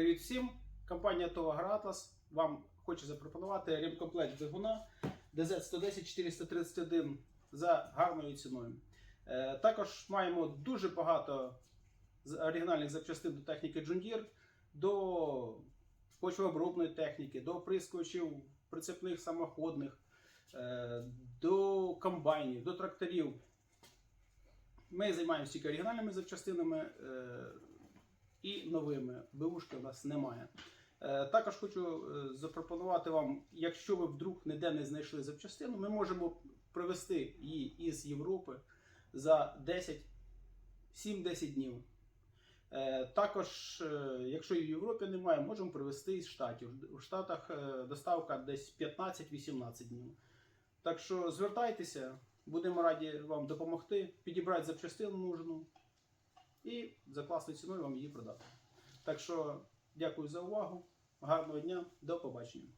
Привіт всім! Компанія ТОВА Гратас вам хоче запропонувати ремкомплект двигуна DZ110-431 за гарною ціною. Е, Також маємо дуже багато оригінальних запчастин до техніки Deere, до почвообробної техніки, до оприскувачів прицепних самоходних, е, до комбайнів, до тракторів. Ми займаємося тільки оригінальними запчастинами е, і новими. Бушки у нас немає. Е, Також хочу е, запропонувати вам, якщо ви вдруг ніде не знайшли запчастину, ми можемо привезти її із Європи за 10 7-10 днів. Е, Також, якщо і в Європі немає, можемо привезти із Штатів. У Штатах доставка десь 15-18 днів. Так що звертайтеся, будемо раді вам допомогти, підібрати запчастину нужну за класною ціною вам її продати. Так що дякую за увагу, гарного дня, до побачення.